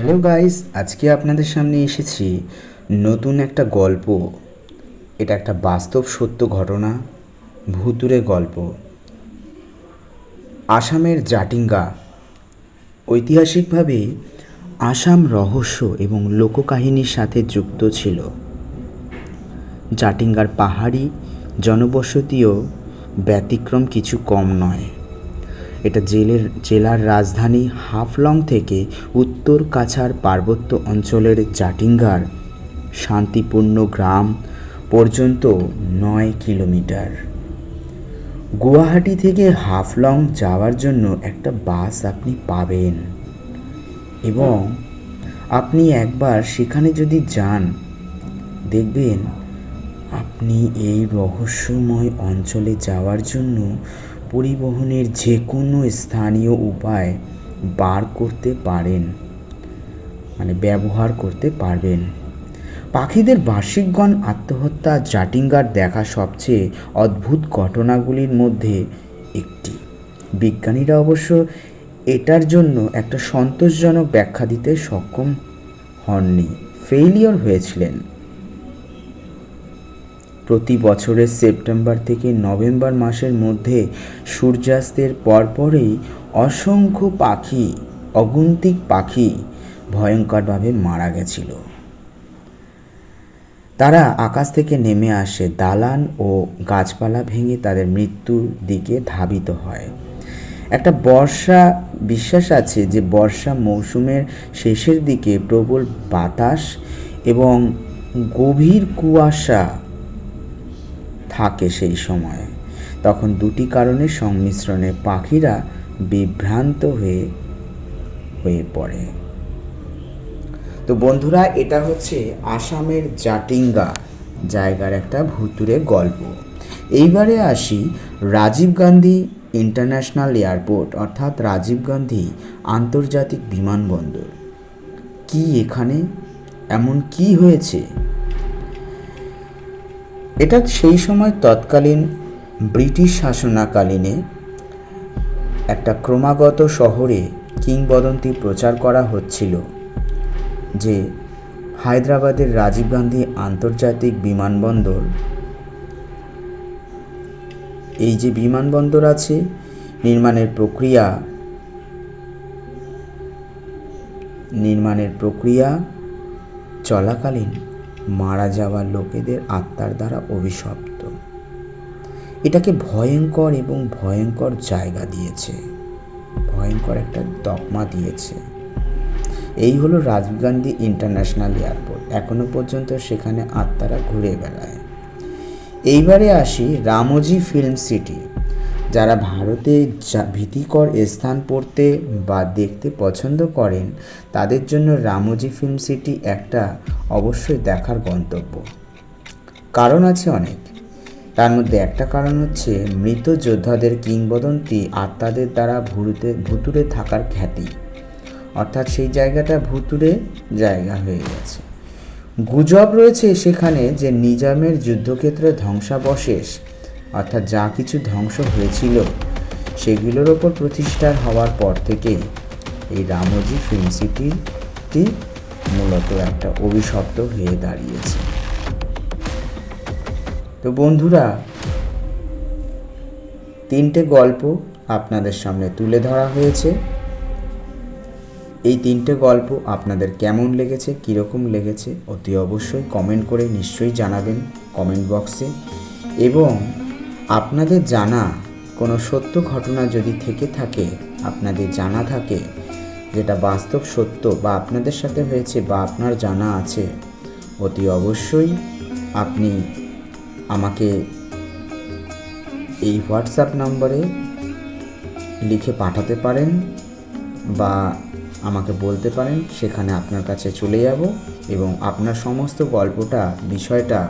Hello guys আজকে আপনাদের সামনে এসেছি নতুন একটা গল্প। এটা একটা বাস্তব সত্য ঘটনা ভুতুরে গল্প। আসামের জাটিঙ্গা। ঐতিহাসিকভাবে আসাম রহস্য এবং লোককাহিনীর সাথে যুক্ত ছিল। জাটিঙ্গার পাহাড়ি জনবসতিও ব্যতিক্রম কিছু কম নয়। এটা জেলের, জেলার রাজধানী হাফলং থেকে উত্তর কাছাড় পার্বত্য অঞ্চলের জাটিঙ্গার শান্তিপূর্ণ গ্রাম পর্যন্ত নয় কিলোমিটার। গুয়াহাটি থেকে হাফলং যাওয়ার জন্য একটা বাস আপনি পাবেন এবং আপনি একবার সেখানে যদি যান, দেখবেন আপনি এই রহস্যময় অঞ্চলে যাওয়ার জন্য পরিবহনের যে কোনো স্থানীয় উপায় বার করতে পারেন। মানে ব্যবহার করতে পারবেন। পাখিদের বার্ষিকগণ আত্মহত্যা, জাটিঙ্গার দেখা সবচেয়ে অদ্ভুত ঘটনাগুলির মধ্যে একটি। বিজ্ঞানীরা অবশ্য এটার জন্য একটা সন্তোষজনক ব্যাখ্যা দিতে সক্ষম হননি। ফেইলিয়র হয়েছিলেন। প্রতি বছরের সেপ্টেম্বর থেকে নভেম্বর মাসের মধ্যে সূর্যাস্তের পরপরেই অসংখ্য পাখি, অগুন্তিক পাখি ভয়ঙ্করভাবে মারা গেছিল। তারা আকাশ থেকে নেমে আসে, দালান ও গাছপালা ভেঙে তাদের মৃত্যুর দিকে ধাবিত হয়। একটা বর্ষা বিশ্বাস আছে যে, বর্ষা মৌসুমের শেষের দিকে প্রবল বাতাস এবং গভীর কুয়াশা থাকে সেই সময়। তখন দুটি কারণের সংমিশ্রণে পাখিরা বিভ্রান্ত হয়ে হয়ে পড়ে। তো বন্ধুরা, এটা হচ্ছে আসামের জাটিঙ্গা জায়গার একটা ভুতুরে গল্প। এইবারে আসি রাজীব গান্ধী ইন্টারন্যাশনাল এয়ারপোর্ট, অর্থাৎ রাজীব গান্ধী আন্তর্জাতিক বিমানবন্দর। কি এখানে? এমন কি হয়েছে? এটা সেই সময় তৎকালীন ব্রিটিশ শাসনাকালীনে একটা ক্রমাগত শহরে কিংবদন্তি প্রচার করা হচ্ছিল, যে হায়দ্রাবাদের রাজীব গান্ধী আন্তর্জাতিক বিমানবন্দর। এই যে বিমানবন্দর আছে, নির্মাণের প্রক্রিয়া নির্মাণের প্রক্রিয়া চলাকালীন মারা যাওয়া লোকেদের আত্মার দ্বারা অভিশপ্ত। এটাকে ভয়ঙ্কর এবং ভয়ঙ্কর জায়গা দিয়েছে। ভয়ঙ্কর একটা তকমা দিয়েছে। এই হলো রাজীব গান্ধী ইন্টারন্যাশনাল এয়ারপোর্ট। এখনও পর্যন্ত সেখানে আত্মারা ঘুরে বেড়ায়। এইবারে আসি রামোজি ফিল্ম সিটি। যারা ভারতে ভীতিকর স্থান পড়তে বা দেখতে পছন্দ করেন, তাদের জন্য রামোজি ফিল্ম সিটি একটা অবশ্যই দেখার গন্তব্য। কারণ আছে অনেক। তার মধ্যে একটা কারণ হচ্ছে মৃত যোদ্ধাদের কিংবদন্তি আত্মাদের দ্বারা ভুতুরে ভুতুরে থাকার খ্যাতি। অর্থাৎ সেই জায়গাটা ভুতুরে জায়গা হয়ে গেছে। গুজব রয়েছে সেখানে যে নিজামের যুদ্ধক্ষেত্রে ধ্বংসাবশেষ অর্থাৎ যা কিছু ধ্বংস হয়েছিল, সেগুলোর ওপর প্রতিষ্ঠার হওয়ার পর থেকে এই রামজি ফিল্ম সিটিটি মূলত একটা অভিশপ্ত হয়ে দাঁড়িয়েছে। তো বন্ধুরা, তিনটে গল্প আপনাদের সামনে তুলে ধরা হয়েছে। এই তিনটে গল্প আপনাদের কেমন লেগেছে, কীরকম লেগেছে, অতি অবশ্যই কমেন্ট করে নিশ্চয়ই জানাবেন কমেন্ট বক্সে। এবং আপনাদের জানা কোনো সত্য ঘটনা যদি থেকে থাকে, আপনাদের জানা থাকে যেটা বাস্তব সত্য বা আপনাদের সাথে হয়েছে বা আপনার জানা আছে, অতি অবশ্যই আপনি আমাকে এই হোয়াটসঅ্যাপ নম্বরে লিখে পাঠাতে পারেন বা আমাকে বলতে পারেন, সেখানে আপনার কাছে চলে যাব এবং আপনার সমস্ত গল্পটা, বিষয়টা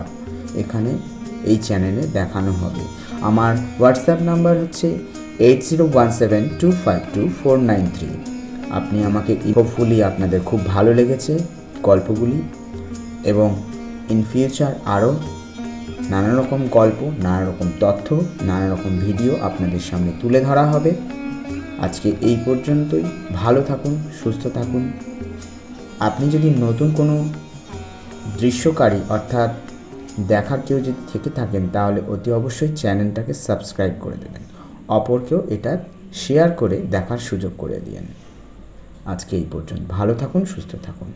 এখানে এই চ্যানেলে দেখানো হবে। আমার হোয়াটসঅ্যাপ নাম্বার হচ্ছে eight zero one seven two five two four nine three আপনি আমাকে হোপফুলি আপনাদের খুব ভালো লেগেছে গল্পগুলি এবং ইন ফিউচার আরও নানা রকম গল্প, নানা রকম তথ্য, নানা রকম ভিডিও আপনাদের সামনে তুলে ধরা হবে। আজকে এই পর্যন্তই। ভালো থাকুন, সুস্থ থাকুন। আপনি যদি নতুন কোনো দৃশ্যকারী অর্থাৎ দেখার কেউ যদি থেকে থাকেন, তাহলে অতি অবশ্যই চ্যানেলটাকে সাবস্ক্রাইব করে দেবেন। অপরকেও এটা শেয়ার করে দেখার সুযোগ করে দিয়েন। আজকে এই পর্যন্ত। ভালো থাকুন, সুস্থ থাকুন।